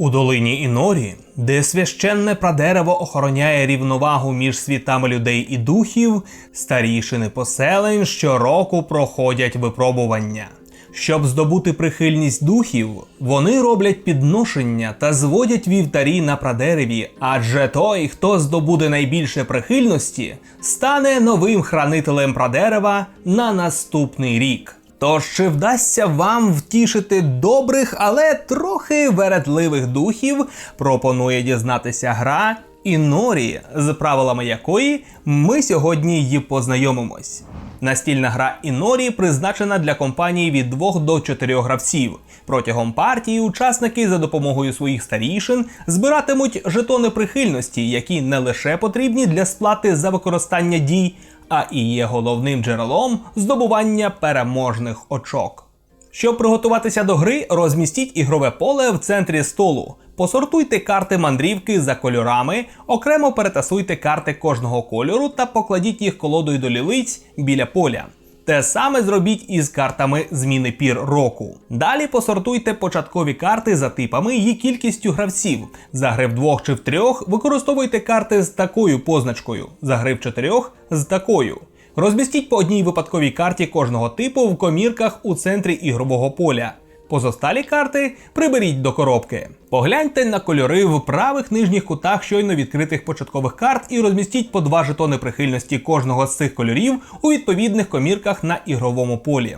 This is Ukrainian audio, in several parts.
У долині Інорі, де священне прадерево охороняє рівновагу між світами людей і духів, старішини поселень щороку проходять випробування. Щоб здобути прихильність духів, вони роблять підношення та зводять вівтарі на прадереві, адже той, хто здобуде найбільше прихильності, стане новим хранителем прадерева на наступний рік. Тож чи вдасться вам втішити добрих, але трохи вередливих духів, пропонує дізнатися гра Інорі, з правилами якої ми сьогодні її познайомимось. Настільна гра Інорі призначена для компаній від 2 до 4 гравців. Протягом партії учасники за допомогою своїх старішин збиратимуть жетони прихильності, які не лише потрібні для сплати за використання дій, а і є головним джерелом здобування переможних очок. Щоб приготуватися до гри, розмістіть ігрове поле в центрі столу. Посортуйте карти мандрівки за кольорами, окремо перетасуйте карти кожного кольору та покладіть їх колодою до лілиць біля поля. Те саме зробіть із картами зміни пір року. Далі посортуйте початкові карти за типами і кількістю гравців. За гри в двох чи в трьох використовуйте карти з такою позначкою, за гри в чотирьох з такою. Розмістіть по одній випадковій карті кожного типу в комірках у центрі ігрового поля. Позосталі карти приберіть до коробки. Погляньте на кольори в правих нижніх кутах щойно відкритих початкових карт і розмістіть по два жетони прихильності кожного з цих кольорів у відповідних комірках на ігровому полі.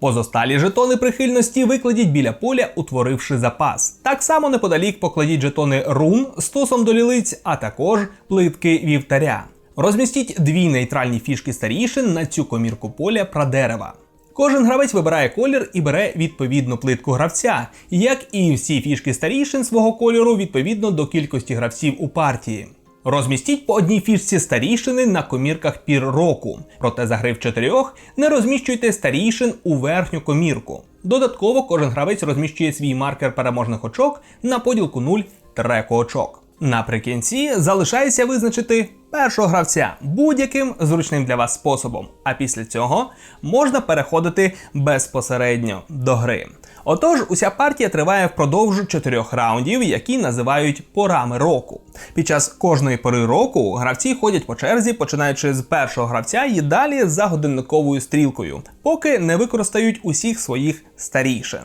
Позосталі жетони прихильності викладіть біля поля, утворивши запас. Так само неподалік покладіть жетони рун стосом до лілиць, а також плитки вівтаря. Розмістіть дві нейтральні фішки старішин на цю комірку поля прадерева. Кожен гравець вибирає колір і бере відповідну плитку гравця, як і всі фішки старішин свого кольору відповідно до кількості гравців у партії. Розмістіть по одній фішці старішини на комірках пір року, проте за гри в чотирьох не розміщуйте старішин у верхню комірку. Додатково кожен гравець розміщує свій маркер переможних очок на поділку 0 треку очок. Наприкінці залишається визначити першого гравця будь-яким зручним для вас способом, а після цього можна переходити безпосередньо до гри. Отож, уся партія триває впродовж чотирьох раундів, які називають порами року. Під час кожної пори року гравці ходять по черзі, починаючи з першого гравця і далі за годинниковою стрілкою, поки не використають усіх своїх старішин.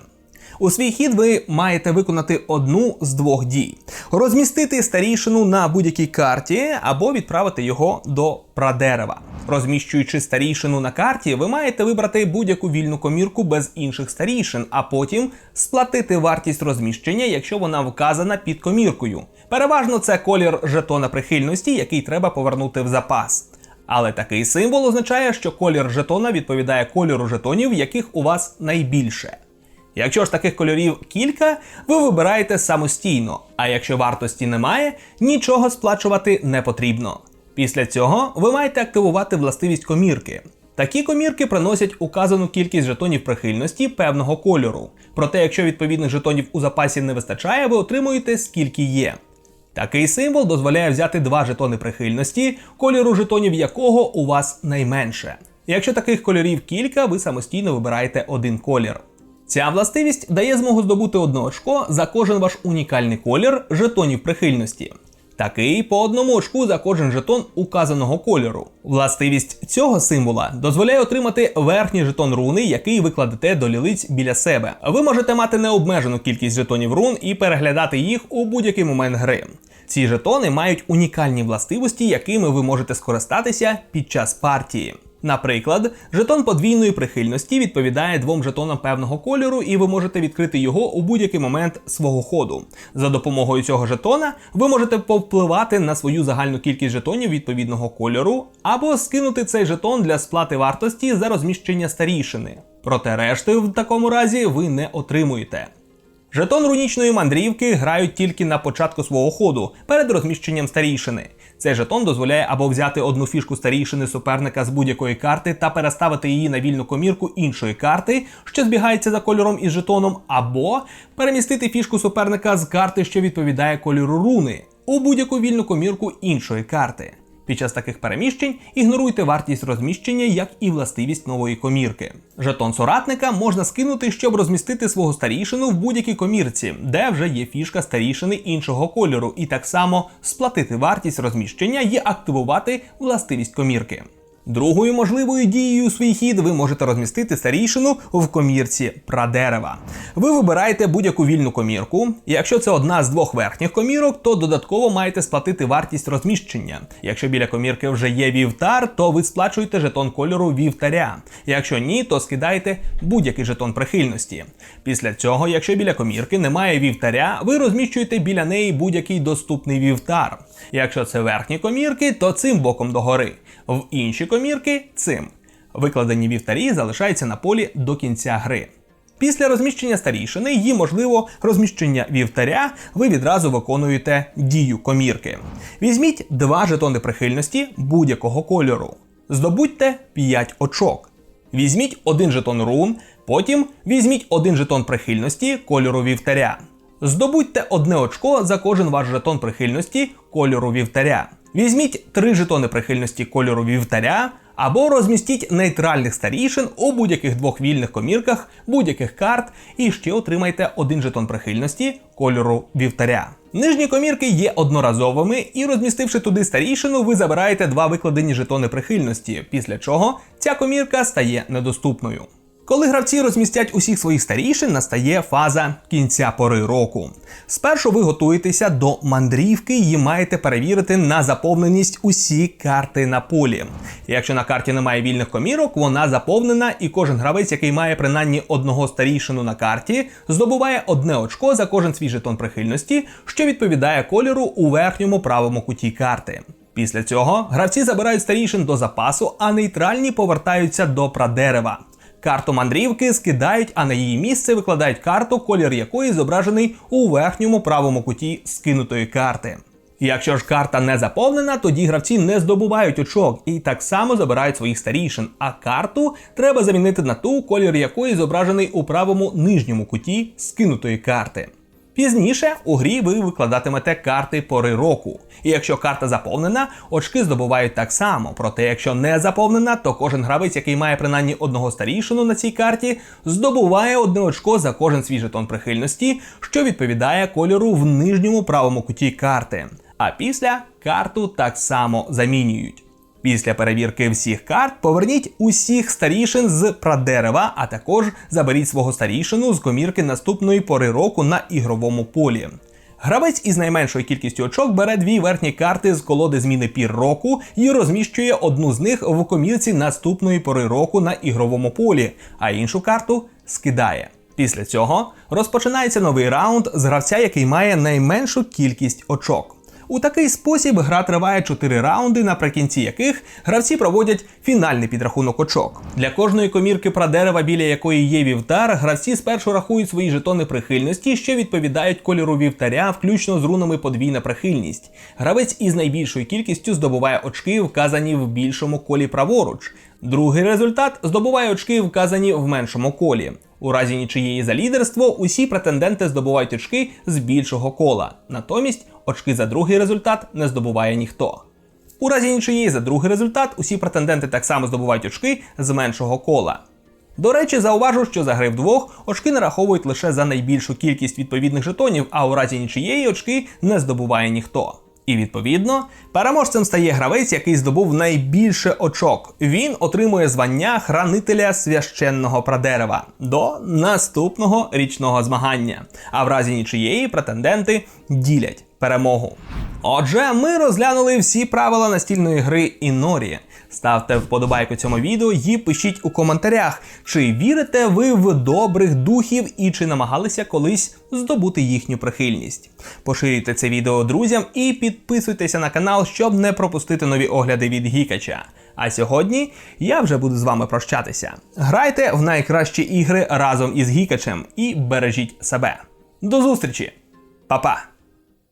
У свій хід ви маєте виконати одну з двох дій: розмістити старішину на будь-якій карті або відправити його до прадерева. Розміщуючи старішину на карті, ви маєте вибрати будь-яку вільну комірку без інших старішин, а потім сплатити вартість розміщення, якщо вона вказана під коміркою. Переважно це колір жетона прихильності, який треба повернути в запас. Але такий символ означає, що колір жетона відповідає кольору жетонів, яких у вас найбільше. Якщо ж таких кольорів кілька, ви вибираєте самостійно, а якщо вартості немає, нічого сплачувати не потрібно. Після цього ви маєте активувати властивість комірки. Такі комірки приносять указану кількість жетонів прихильності певного кольору. Проте, якщо відповідних жетонів у запасі не вистачає, ви отримуєте скільки є. Такий символ дозволяє взяти два жетони прихильності, кольору жетонів якого у вас найменше. Якщо таких кольорів кілька, ви самостійно вибираєте один колір. Ця властивість дає змогу здобути одне очко за кожен ваш унікальний колір жетонів прихильності. Такий по одному очку за кожен жетон указаного кольору. Властивість цього символа дозволяє отримати верхній жетон руни, який ви кладете до лілиць біля себе. Ви можете мати необмежену кількість жетонів рун і переглядати їх у будь-який момент гри. Ці жетони мають унікальні властивості, якими ви можете скористатися під час партії. Наприклад, жетон подвійної прихильності відповідає двом жетонам певного кольору, і ви можете відкрити його у будь-який момент свого ходу. За допомогою цього жетона ви можете повпливати на свою загальну кількість жетонів відповідного кольору, або скинути цей жетон для сплати вартості за розміщення старішини. Проте решти в такому разі ви не отримуєте. Жетон рунічної мандрівки грають тільки на початку свого ходу перед розміщенням старішини. Цей жетон дозволяє або взяти одну фішку старішини суперника з будь-якої карти та переставити її на вільну комірку іншої карти, що збігається за кольором із жетоном, або перемістити фішку суперника з карти, що відповідає кольору руни, у будь-яку вільну комірку іншої карти. Під час таких переміщень ігноруйте вартість розміщення, як і властивість нової комірки. Жетон соратника можна скинути, щоб розмістити свого старішину в будь-якій комірці, де вже є фішка старішини іншого кольору, і так само сплатити вартість розміщення і активувати властивість комірки. Другою можливою дією у свій хід ви можете розмістити старійшину в комірці прадерева. Ви вибираєте будь-яку вільну комірку. Якщо це одна з двох верхніх комірок, то додатково маєте сплатити вартість розміщення. Якщо біля комірки вже є вівтар, то ви сплачуєте жетон кольору вівтаря. Якщо ні, то скидаєте будь-який жетон прихильності. Після цього, якщо біля комірки немає вівтаря, ви розміщуєте біля неї будь-який доступний вівтар. Якщо це верхні комірки, то цим боком догори. В інші комірки цим. Викладені вівтарі залишаються на полі до кінця гри. Після розміщення старішини і, можливо, розміщення вівтаря, ви відразу виконуєте дію комірки. Візьміть два жетони прихильності будь-якого кольору. Здобудьте 5 очок. Візьміть один жетон рун, потім візьміть один жетон прихильності кольору вівтаря. Здобудьте одне очко за кожен ваш жетон прихильності кольору вівтаря. Візьміть три жетони прихильності кольору вівтаря, або розмістіть нейтральних старішин у будь-яких двох вільних комірках будь-яких карт і ще отримайте один жетон прихильності кольору вівтаря. Нижні комірки є одноразовими, і розмістивши туди старішину, ви забираєте два викладені жетони прихильності, після чого ця комірка стає недоступною. Коли гравці розмістять усіх своїх старішин, настає фаза кінця пори року. Спершу ви готуєтеся до мандрівки і маєте перевірити на заповненість усі карти на полі. Якщо на карті немає вільних комірок, вона заповнена, і кожен гравець, який має принаймні одного старішину на карті, здобуває одне очко за кожен свій жетон прихильності, що відповідає кольору у верхньому правому куті карти. Після цього гравці забирають старішин до запасу, а нейтральні повертаються до прадерева. Карту мандрівки скидають, а на її місце викладають карту, колір якої зображений у верхньому правому куті скинутої карти. Якщо ж карта не заповнена, тоді гравці не здобувають очок і так само забирають своїх старішин, а карту треба замінити на ту, колір якої зображений у правому нижньому куті скинутої карти. Пізніше у грі ви викладатимете карти пори року. І якщо карта заповнена, очки здобувають так само. Проте, якщо не заповнена, то кожен гравець, який має принаймні одного старішину на цій карті, здобуває одне очко за кожен свій жетон прихильності, що відповідає кольору в нижньому правому куті карти. А після карту так само замінюють. Після перевірки всіх карт поверніть усіх старішин з прадерева, а також заберіть свого старішину з комірки наступної пори року на ігровому полі. Гравець із найменшою кількістю очок бере дві верхні карти з колоди зміни пір року і розміщує одну з них в комірці наступної пори року на ігровому полі, а іншу карту скидає. Після цього розпочинається новий раунд з гравця, який має найменшу кількість очок. У такий спосіб гра триває 4 раунди, наприкінці яких гравці проводять фінальний підрахунок очок. Для кожної комірки прадерева, біля якої є вівтар, гравці спершу рахують свої жетони прихильності, що відповідають кольору вівтаря, включно з рунами подвійна прихильність. Гравець із найбільшою кількістю здобуває очки, вказані в більшому колі праворуч. Другий результат здобуває очки, вказані в меншому колі. У разі нічиєї за лідерство усі претенденти здобувають очки з більшого кола. Натомість очки за другий результат не здобуває ніхто. У разі нічиєї за другий результат усі претенденти так само здобувають очки з меншого кола. До речі, зауважу, що за гри вдвох очки нараховують лише за найбільшу кількість відповідних жетонів, а у разі нічиєї очки не здобуває ніхто. І відповідно, переможцем стає гравець, який здобув найбільше очок. Він отримує звання хранителя священного прадерева до наступного річного змагання. А в разі нічиєї претенденти ділять перемогу. Отже, ми розглянули всі правила настільної гри Інорі. Ставте вподобайку цьому відео і пишіть у коментарях, чи вірите ви в добрих духів і чи намагалися колись здобути їхню прихильність. Поширюйте це відео друзям і підписуйтеся на канал, щоб не пропустити нові огляди від Гікача. А сьогодні я вже буду з вами прощатися. Грайте в найкращі ігри разом із Гікачем і бережіть себе. До зустрічі, Па-па!